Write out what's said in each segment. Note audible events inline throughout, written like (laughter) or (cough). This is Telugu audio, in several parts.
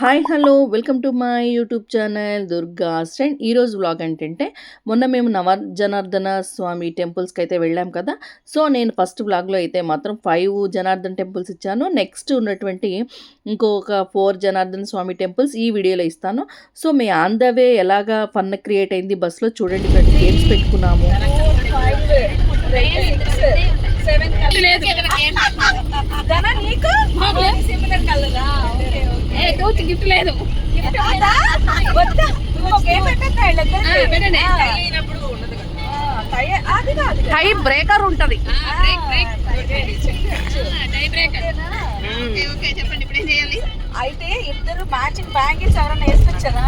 Hi hello welcome to my YouTube channel Durga and ఈరోజు వ్లాగ్ ఏంటంటే మొన్న మేము నవ జనార్దన స్వామి టెంపుల్స్కి అయితే వెళ్ళాం కదా సో నేను ఫస్ట్ వ్లాగ్లో అయితే మాత్రం ఫైవ్ జనార్దన్ టెంపుల్స్ ఇచ్చాను నెక్స్ట్ ఉన్నటువంటి ఇంకొక ఫోర్ జనార్దన్ స్వామి టెంపుల్స్ ఈ వీడియోలో ఇస్తాను సో మీ ఆన్ ద వే ఎలాగా ఫన్ క్రియేట్ అయింది బస్సులో చూడండి ఇక్కడ గేమ్స్ పెట్టుకున్నాము గిఫ్ట్ లేదు. టై బ్రేకర్ ఉంటుంది. చెప్పండి ఇప్పుడు ఏం చేయాలి? అయితే ఇద్దరు మ్యాచింగ్ బ్యాంగిల్స్ ఎవరైనా వేసుకొచ్చారా?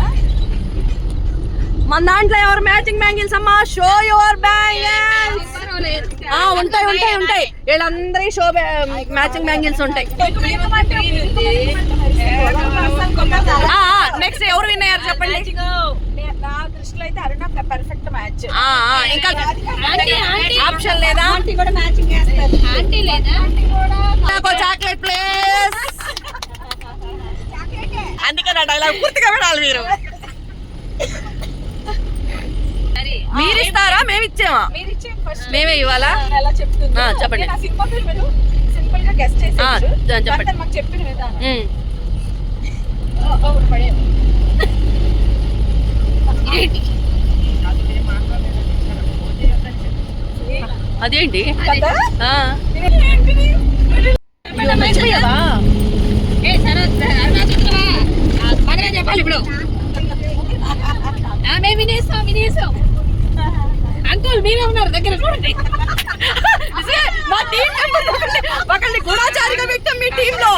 మన దాంట్లో ఎవరు మ్యాచింగ్ బ్యాంగిల్స్ అమ్మా? షో యువర్ బ్యాంగిల్స్ ఉంటాయి ఉంటాయి ఉంటాయి. వీళ్ళందరి షో మ్యాచింగ్ బ్యాంగిల్స్ ఉంటాయి. నెక్స్ట్ ఎవరు విన్ అయ్యారు చెప్పండి? నా దృష్టిలో అయితే అరుణ పర్ఫెక్ట్ మ్యాచ్ ఆ, ఆ, ఇంకా ఆప్షన్ లేదా? కూడా మ్యాచింగ్ వేస్తారు ఆంటీ లేదా? నాకు చాక్లెట్ ప్లేస్ అందుకని ఆ డైలాగ్ పూర్తిగా వినాలి మీరు. (laughs) మీరు ఇస్తారా? మేము ఇచ్చామా? మేమే ఇవ్వాలా? చెప్పండి. సింపుల్గా గెస్ట్ చెప్పండి. మాకు చెప్పిన విధానం. అదేంటి? చెప్పాలి ఇప్పుడు. మేము వినేసాం వినేసాం అంకుల్ మీరే ఉన్నారు దగ్గర చూడండి. మా టీం మెంబర్ గూఢాచారిగా పెట్టాం మీ టీమ్లో.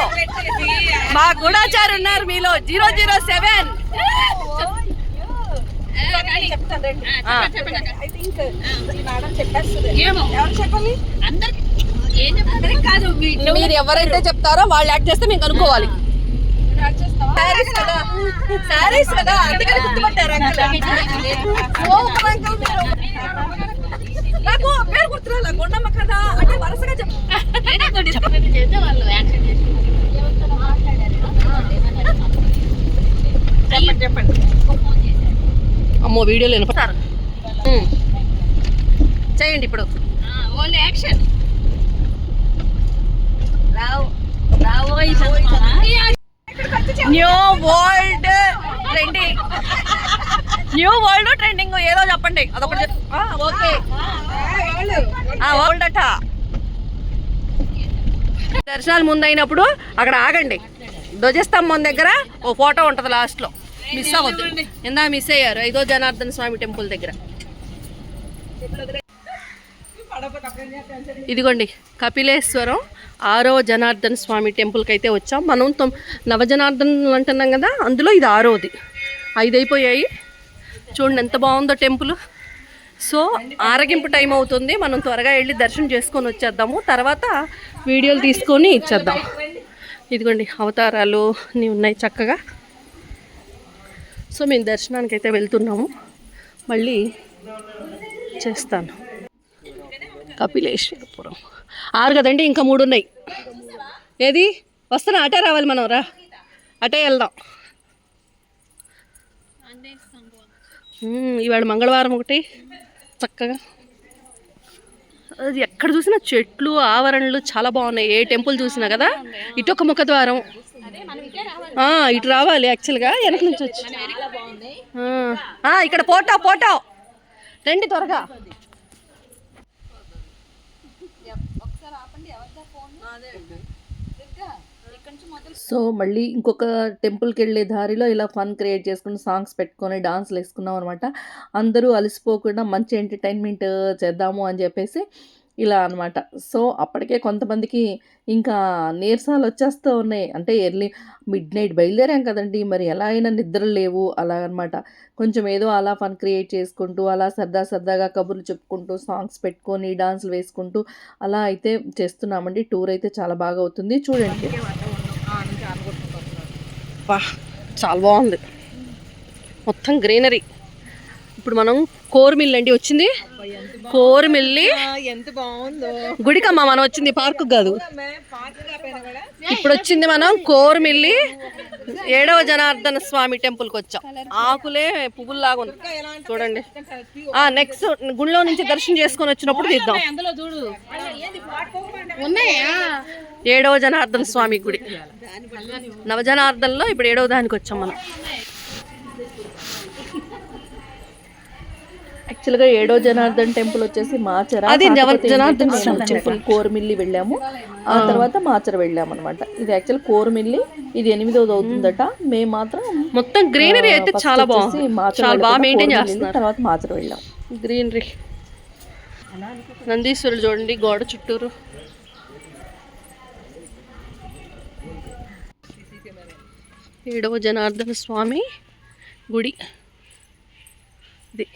మా గూఢాచారి ఉన్నారు మీలో. Zero zero seven. వీళ్ళు మీరు ఎవరైతే చెప్తారో వాళ్ళు యాక్ట్ చేస్తే మేము కనుక్కోవాలి. శారీస్ కదా. శారీస్ కదా. అందుకని గుర్తుపట్టారు నాకు పేరు గుర్తురాల? కొండమ్మ కదా అంటే వరుసగా చెప్పండి చెప్పండి అమ్మో వీడియోలో వినపడతారు చేయండి ఇప్పుడు. Only action. రావు చదువుతారా? New world trending new world trending ఏదో చెప్పండి. అదొకటి ఓకే. వరల్డ్ అట దర్శనాలు ముందైనప్పుడు అక్కడ ఆగండి. ధ్వజస్తంభం దగ్గర ఓ ఫోటో ఉంటుంది లాస్ట్లో. మిస్ అవ్వద్దు. ఇందా మిస్ అయ్యారు. ఐదో జనార్దన స్వామి టెంపుల్ దగ్గర. ఇదిగోండి కపిలేశ్వరం ఆరో జనార్దన్ స్వామి టెంపుల్కి అయితే వచ్చాం. మనం తొమ్ నవజనార్దన్ అంటున్నాం కదా అందులో ఇది ఆరోది. ఐదు అయిపోయాయి చూడండి ఎంత బాగుందో టెంపుల్. సో ఆరగింపు టైం అవుతుంది. మనం త్వరగా వెళ్ళి దర్శనం చేసుకొని వచ్చేద్దాము. తర్వాత వీడియోలు తీసుకొని ఇచ్చేద్దాం. ఇదిగోండి అవతారాలు అన్నీ ఉన్నాయి చక్కగా. సో మేము దర్శనానికి అయితే వెళ్తున్నాము. మళ్ళీ చేస్తాను. కపిలేశ్వరపురం. ఆరు కదండి ఇంకా మూడు ఉన్నాయి ఏది? వస్తున్నా అటే రావాలి మనం రా. అటే వెళ్దాం. ఇవాళ మంగళవారం ఒకటి. చక్కగా. అది ఎక్కడ చూసినా చెట్లు ఆవరణలు చాలా బాగున్నాయి. ఏ టెంపుల్ చూసినా కదా? ఇటు ఒక ముఖద్వారం. ఇటు రావాలి యాక్చువల్గా. వెనక నుంచి వచ్చి. ఇక్కడ పోటావు పోటావు రండి త్వరగా. సో మళ్ళీ ఇంకొక టెంపుల్కి వెళ్ళే దారిలో ఇలా ఫన్ క్రియేట్ చేసుకుని సాంగ్స్ పెట్టుకొని డాన్స్లు వేసుకున్నాం అనమాట అందరూ అలసిపోకుండా మంచి ఎంటర్టైన్మెంట్ చేద్దాము అని చెప్పేసి ఇలా అనమాట సో అప్పటికే కొంతమందికి ఇంకా నీరసాలు వచ్చేస్తూ ఉన్నాయి. అంటే ఎర్లీ మిడ్ నైట్ బయలుదేరాం కదండి. మరి ఎలా అయినా నిద్ర లేవు. అలా అనమాట కొంచెం ఏదో అలా ఫన్ క్రియేట్ చేసుకుంటూ అలా సరదా సరదాగా కబుర్లు చెప్పుకుంటూ సాంగ్స్ పెట్టుకొని డాన్సులు వేసుకుంటూ అలా అయితే చేస్తున్నామండి. టూర్ అయితే చాలా బాగా అవుతుంది. చూడండి. చాలా బాగుంది. మొత్తం గ్రీనరీ. ఇప్పుడు మనం కోరమిల్లి అండి వచ్చింది? కోరమిల్లి ఎంత బాగుందో. గుడికమ్మ మనం వచ్చింది పార్కు కాదు. ఇప్పుడు వచ్చింది మనం కోరమిల్లి ఏడవ జనార్దన స్వామి టెంపుల్కి వచ్చాం. ఆకులే పువ్వుల్లాగా ఉంది. చూడండి. నెక్స్ట్ గుళ్ళో నుంచి దర్శనం చేసుకొని వచ్చినప్పుడు తీద్దాం. ఏడవ జనార్దన స్వామి గుడి. నవజనార్దన్లో ఇప్పుడు ఏడవ దానికి వచ్చాం మనం. యాక్చువల్గా ఏడో జనార్దన్ టెంపుల్ వచ్చేసి మాచర అది జనార్దన్ టెంపుల్. కోరమిల్లి వెళ్ళాము. ఆ తర్వాత మాచర వెళ్ళాము అనమాట ఇది యాక్చువల్ కోరమిల్లి ఇది ఎనిమిదోది అవుతుందట. మేము మాత్రం మొత్తం గ్రీనరీ అయితే చాలా బాగుంది. చాలా బాగా మెయింటైన్ చేస్తున్నారు. తర్వాత మాచర వెళ్ళాం. గ్రీనరీ. నందీశ్వరుడు చూడండి గోడ చుట్టూరు. ఏడవ జనార్దన స్వామి గుడి. ఇది.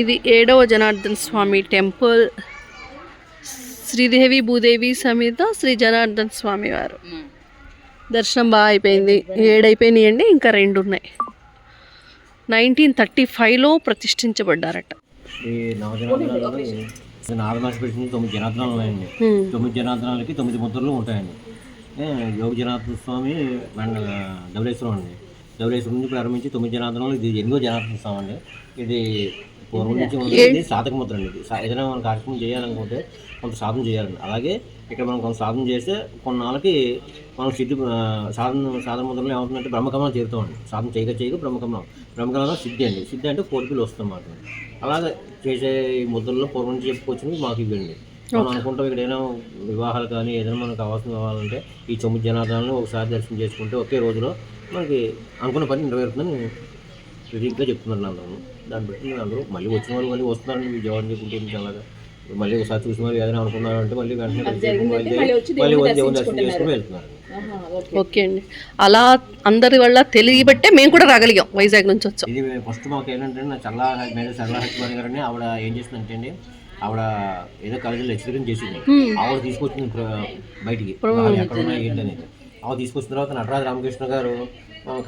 ఇది ఏడవ జనార్దన స్వామి టెంపుల్. శ్రీదేవి భూదేవి సమేత శ్రీ జనార్దన్ స్వామి వారు. దర్శనం బాగా అయిపోయింది. ఏడైపోయినాయండి ఇంకా రెండు ఉన్నాయి. నైన్టీన్ థర్టీ ఫైవ్లో ప్రతిష్ఠించబడ్డారట. నారదాసు పెట్టిన తొమ్మిది జనార్దనాలు ఉన్నాయండి. తొమ్మిది జనార్దనాలకి తొమ్మిది ముద్రలు ఉంటాయండి. యోగ జనార్దన స్వామి మన ధవళేశ్వరం అండి. ధవళేశ్వరం నుంచి ప్రారంభించి తొమ్మిది జనార్దనాలు ఇది ఎనిమిదో జనార్దన స్వామి అండి. ఇది పూర్వం నుంచి ఉంది సాధక ముద్ర సా- ఏదైనా మనం కార్యక్రమం చేయాలనుకుంటే కొంత సాధన చేయాలండి. అలాగే ఇక్కడ మనం కొంత సాధన చేస్తే కొన్నాళ్ళకి మనం సిద్ధి సాధన సాధన ముద్రలో ఏమవుతుందంటే బ్రహ్మకమలం చేరుతామండి. సాధన చేయక చేయక బ్రహ్మకమలం. బ్రహ్మకమలం సిద్ధి అండి. సిద్ధి అంటే కోరికలు వస్తామాట అలాగే చేసే ఈ ముద్రల్లో పూర్వం నుంచి చెప్పుకొచ్చినవి మాకు ఇవ్వండి. మనం అనుకుంటాం ఇక్కడ ఏదైనా వివాహాలు కానీ ఏదైనా మనకు అవసరం కావాలంటే ఈ తొమ్మిది జనార్దనాలను ఒకసారి దర్శనం చేసుకుంటే ఒకే రోజులో మనకి అనుకున్న పని నెరవేరుతుందని విధిగా చెప్తున్నారు అందరూ దాన్ని బట్టి నేను అందరూ మళ్ళీ వచ్చిన వాళ్ళు మళ్ళీ వస్తున్నారండి విజయవాడ చెప్పుకుంటే ఇంకా అలాగా మళ్ళీ ఒకసారి చూసిన వాళ్ళు ఏదైనా అనుకున్నారంటే మళ్ళీ వెంటనే మళ్ళీ దేవుని దర్శనం చేసుకుని వెళ్తున్నారు ఓకే. అండి. అలా అందరి వల్ల తెలియబట్టే మేము కూడా రాగలిగాం వైజాగ్ నుంచి వచ్చాం. ఇది ఫస్ట్ మాకు ఏంటంటే నా చల్లా మీద చల్లా హచ్చివారి గారని ఆవిడ ఏం చేసిందంటే అండి ఆవిడ ఏదో కాలేజీలో హెచ్చరికం చేసింది. ఆవిడ తీసుకొచ్చింది బయటికి. ఎక్కడ ఉన్నాయి ఏంటి అనేది ఆవిడ తీసుకొచ్చిన తర్వాత నటరాజ రామకృష్ణ గారు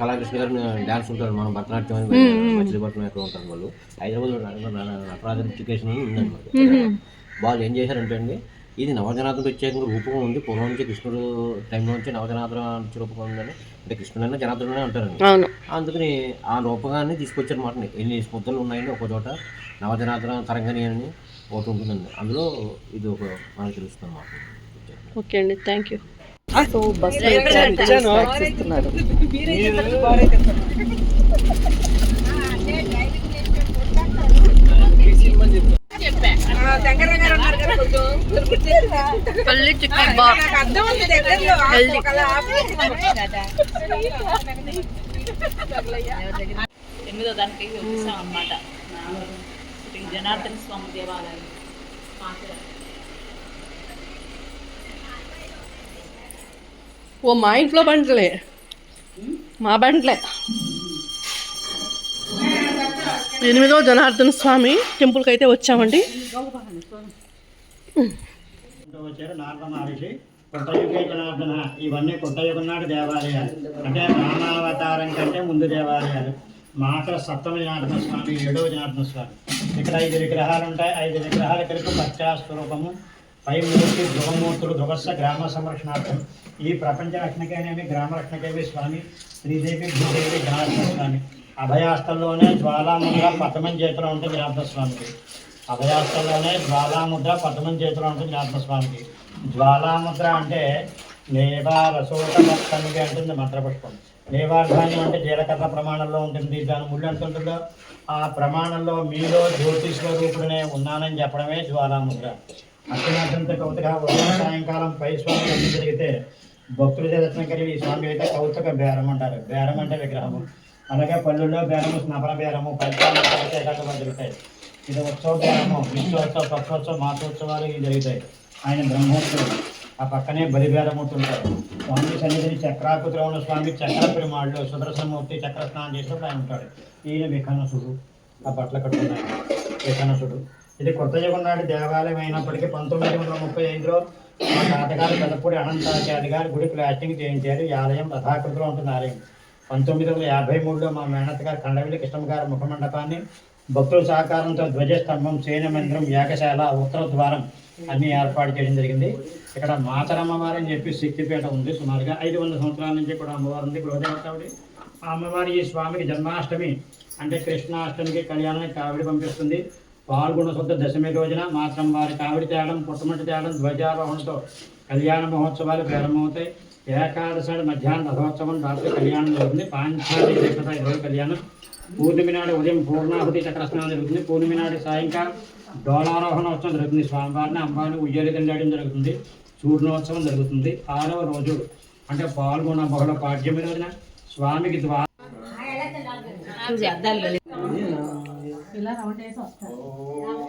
కళాకృష్ణ గారు డ్యాన్స్ ఉంటారు మనం భరతనాట్యం అని మచిలీపట్నం ఎక్కడ ఉంటారు వాళ్ళు. హైదరాబాద్లో నటరాజ ఎడ్యుకేషన్ అని ఉందన్నమాట. వాళ్ళు ఏం చేశారంటే అండి ఇది నవజనాథుడు ప్రత్యేకంగా రూపం ఉంది. పూర్వం నుంచి కృష్ణుడు టైంలో నుంచి నవజనాథుడు నుంచి రూపం ఉందని అంటే కృష్ణుడైనా జనార్దనుడైనా అంటారండి అవును. అందుకని ఆ రూపకాన్ని తీసుకొచ్చారన్నమాట ఎన్ని ముద్దలు ఉన్నాయండి ఒక చోట నవజనార్దన తరంగని అని ఒకటి ఉంటుందండి. అందులో ఇది ఒక మనకు తెలుస్తుంది అన్నమాట ఓకే అండి. Thank you. సో బస్సులో ఇస్తున్నారు. పల్లి చికెన్ బాగా ఎనిమిదో దానికి వచ్చేసాం అనమాట శ్రీ జనార్దన స్వామి దేవాలయం. ఓ మా ఇంట్లో బండ్లే. మా బండ్లే. ఎనిమిదో జనార్దన స్వామి టెంపుల్కి అయితే వచ్చామండి. వచ్చారు జనార్దన ఇవన్నీ కొట్టయుగనాడు దేవాలయాలు అంటే రామావతారం కంటే ముందు దేవాలయాలు. మాత్ర సప్తమ జనార్దన స్వామి ఏడవ జనార్దన స్వామి. ఇక్కడ ఐదు విగ్రహాలు ఉంటాయి ఐదు విగ్రహాల కలిపి పచ్చా స్వరూపము. పైమూర్తి ధ్రువమూర్తులు ధ్రువస్వ గ్రామ సంరక్షణార్థం. ఈ ప్రపంచ రక్షణకైనవి గ్రామ రక్షణకైవి స్వామి శ్రీదేవి భూదేవి జనార్దన స్వామి. అభయాస్తంలోనే జ్వాలాముద్ర పతమం చేతిలో ఉంటుంది జ్ఞాపస్వామికి స్వామికి. అభయాస్తంలోనే జ్వాలాముద్ర పతమం చేతిలో ఉంటుంది జ్ఞాపస్వామికి జ్వాలాముద్ర అంటే నేవా అంటుంది మంత్రపుష్పం. నేవార్ధాన్యం అంటే జీలకర్ర ప్రమాణంలో ఉంటుంది. దాని ముళ్ళు ఎంత ఉంటుందో ఆ ప్రమాణంలో మీలో జ్యోతిష్ స్వరూపుడనే ఉన్నానని చెప్పడమే జ్వాలాముద్ర. అత్యున్నతంత కౌతుక ఉదయం సాయంకాలం పై స్వామి జరిగితే భక్తుల దర్శనం కలిగి ఈ స్వామి అయితే కౌతుక బేరం అంటారు. బేరం అంటే విగ్రహము. అలాగే పళ్ళుల్లో బేరము స్నపన బేరము పంచాంగ జరుగుతాయి. ఇది ఉత్సవ బేరము విశ్వోత్సవ పక్షోత్సవ మాసోత్సవాలు ఇవి జరుగుతాయి. ఆయన బ్రహ్మోత్సవం. ఆ పక్కనే బలిబేరమూర్తి ఉంటుంటారు స్వామి సన్నిధిని చక్రాకృతిలో ఉన్న స్వామి చక్ర పెరుమాళ్ళు సుదర్శనమూర్తి చక్ర స్నానం చేసినప్పుడు ఆయన ఉంటాడు. ఈయన విఖనసుడు ఆ బట్టలు కట్టుకున్నాడు విఖనసుడు ఇది కొత్త యుగం నాటి దేవాలయం అయినప్పటికీ పంతొమ్మిది వందల ముప్పై ఐదులో మా తాతగారు పెద్దపూడి అనంతాచార్య గారు గుడి ప్లాస్టింగ్ చేయించారు. ఈ ఆలయం రథాకృతిలో ఉంటుంది ఆలయం. పంతొమ్మిది వందల యాభై మూడులో మా మేనత్ గారు కండవిల్లి కృష్ణమ్మ గారి ముఖమండపాన్ని భక్తుల సహకారంతో ధ్వజస్తంభం మందిరం యాగశాల ఉత్తర ద్వారం అన్ని ఏర్పాటు చేయడం జరిగింది. ఇక్కడ మాతరమ్మవారు అని చెప్పి శక్తిపీఠ ఉంది. సుమారుగా ఐదు వందల సంవత్సరాల నుంచి కూడా అమ్మవారు ఉంది. గృహదేవతావిడి ఆ అమ్మవారి ఈ స్వామికి జన్మాష్టమి అంటే కృష్ణాష్టమికి కళ్యాణానికి కావిడి పంపిస్తుంది. పాల్గొన శుద్ధ దశమి రోజున మాత్రం వారి కావిడి తేడం పుట్టమట్టి తేడం ధ్వజారోహణతో కళ్యాణ మహోత్సవాలు ప్రారంభమవుతాయి. ఏకాదశి నాడు మధ్యాహ్నం రథోత్సవం రాత్రి కళ్యాణం జరుగుతుంది. పాంచాలి దేవత ఇరవై కళ్యాణం. పూర్ణిమి నాడు ఉదయం పూర్ణాహుతి చక్రస్నానం జరుగుతుంది. పూర్ణిమి నాడు సాయంకాలం డోలారోహణోత్సవం జరుగుతుంది. స్వామివారిని అమ్మవారిని ఉయ్యాలి దండడం జరుగుతుంది. చూర్ణోత్సవం జరుగుతుంది. ఆరవ రోజు అంటే పాల్గొన్న బహుళ పాడ్యమి రోజున స్వామికి ద్వార ఓం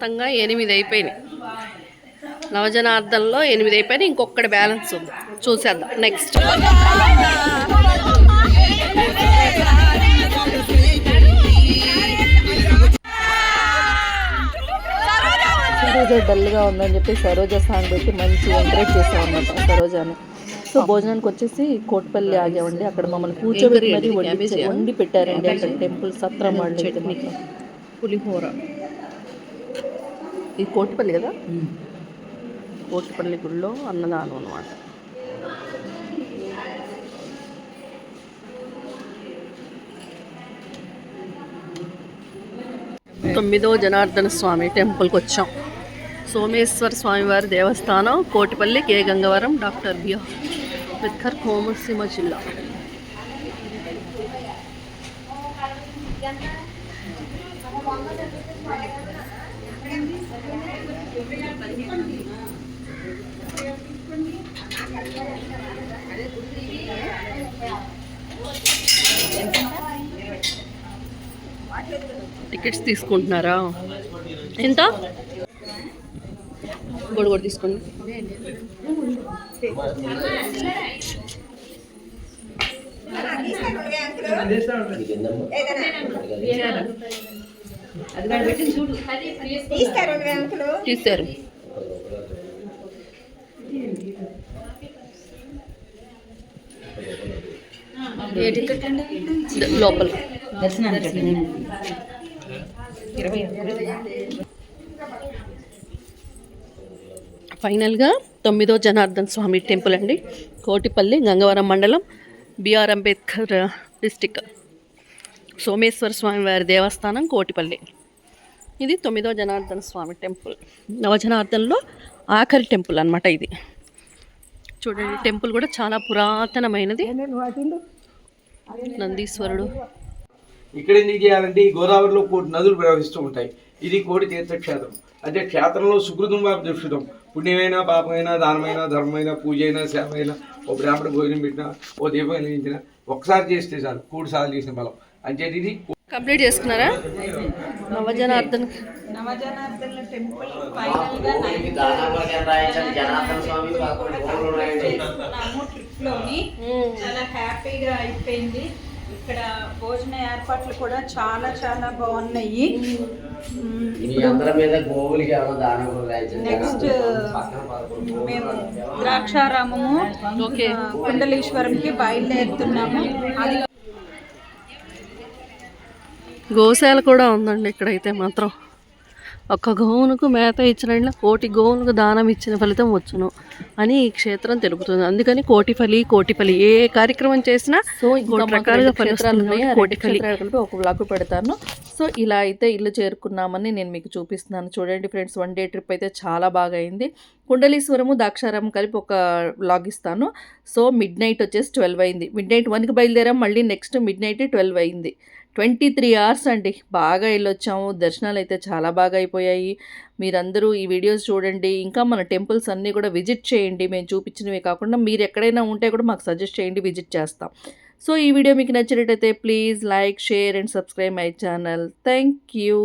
విజయవంతంగా ఎనిమిది అయిపోయినాయి. నవజనార్దనలో ఎనిమిది అయిపోయినాయి. ఇంకొకటి బ్యాలెన్స్ ఉంది. చూసేద్దాం. నెక్స్ట్ సరోజ డల్గా ఉందని చెప్పి సరోజ సాంగ్ పెట్టి మంచి ఎంకరేజ్ చేసాం అనమాట సరోజాని. సో భోజనానికి వచ్చేసి కోట్పల్లి ఆగామండి. అక్కడ మమ్మల్ని కూర్చోబెట్టి మరీ? వండి? వండి పెట్టారండి. అక్కడ టెంపుల్ సత్రం వాళ్ళు. పులిహోర. ఇది కోటిపల్లి కదా? కోటిపల్లి గుడిలో అన్నదానం అనమాట తొమ్మిదో జనార్దన స్వామి టెంపుల్కి వచ్చాం. సోమేశ్వర స్వామివారి దేవస్థానం Kotipalli K Gangavaram doctor B R Ambedkar Konaseema జిల్లా. టికెట్స్ తీసుకుంటున్నారా? ఎంత? గొడవ కూడా తీసుకోండి. తీశారు ద- లోపల. ఫైనల్గా తొమ్మిదో జనార్దన్ స్వామి టెంపుల్ అండి. కోటిపల్లి గంగవరం మండలం B R Ambedkar district. Someshwara Swami వారి దేవస్థానం కోటిపల్లి. ఇది తొమ్మిదో జనార్దన స్వామి టెంపుల్. నవజనార్దనలో ఆఖరి టెంపుల్ అన్నమాట ఇది. చూడండి టెంపుల్ కూడా చాలా పురాతనమైనది. నందీశ్వరుడు. ఇక్కడ ఎందుకు చేయాలంటే ఈ గోదావరిలో కోటి నదులు ప్రవహిస్తూ ఉంటాయి. ఇది కోటి తీర్థక్షేత్రం. అంటే క్షేత్రంలో సుకృతం వాపు దుష్కృతం పుణ్యమైనా పాపమైనా దానమైన ధర్మమైన పూజ అయినా సేవ అయినా ఓ బ్రాహ్మణ భోజనం పెట్టినా ఓ దీపం వెలిగించినా ఒకసారి చేస్తే చాలు. కూడి సార్లు చేసిన బలం అంటే ఇది కంప్లీట్ చేసుకున్నారా? నవజనార్దన్ నవజనార్దన టెంపుల్ ఫైనల్గా చేసుకున్నాము ట్రిప్లోని చాలా హ్యాపీగా అయిపోయింది. ఇక్కడ భోజన ఏర్పాట్లు కూడా చాలా చాలా బాగున్నాయి. నెక్స్ట్ మేము ద్రాక్షారామము కుండలీశ్వరంకి బయలుదేరుతున్నాము. అది గోశాల కూడా ఉందండి ఇక్కడైతే మాత్రం. ఒక్క గోవునకు మేత ఇచ్చిన కోటి గోవులకు దానం ఇచ్చిన ఫలితం వచ్చును అని ఈ క్షేత్రం తెలుపుతుంది. అందుకని కోటిఫలి కోటిఫలి ఏ కార్యక్రమం చేసినా సో రకాలుగా రెండు కోటిఫలి కలిపి ఒక వ్లాగ్ పెడతాను. సో ఇలా అయితే ఇల్లు చేరుకున్నామని నేను మీకు చూపిస్తున్నాను. చూడండి ఫ్రెండ్స్ వన్ డే ట్రిప్ అయితే చాలా బాగా అయింది. కుండలీశ్వరము దాక్షారం కలిపి ఒక వ్లాగ్ ఇస్తాను. సో మిడ్ నైట్ వచ్చేసి ట్వెల్వ్ అయింది. మిడ్ నైట్ వన్కి బయలుదేరాం మళ్ళీ నెక్స్ట్ మిడ్ నైట్ ట్వెల్వ్ అయింది. ట్వంటీ త్రీ అవర్స్ అండి. బాగా వెళ్ళొచ్చాము. దర్శనాలు అయితే చాలా బాగా అయిపోయాయి. మీరందరూ ఈ వీడియోస్ చూడండి. ఇంకా మన టెంపుల్స్ అన్నీ కూడా విజిట్ చేయండి. మేము చూపించినవి కాకుండా మీరు ఎక్కడైనా ఉంటే కూడా మాకు సజెస్ట్ చేయండి. విజిట్ చేస్తాం. సో ఈ వీడియో మీకు నచ్చినట్టయితే please like share and subscribe my channel. Thank you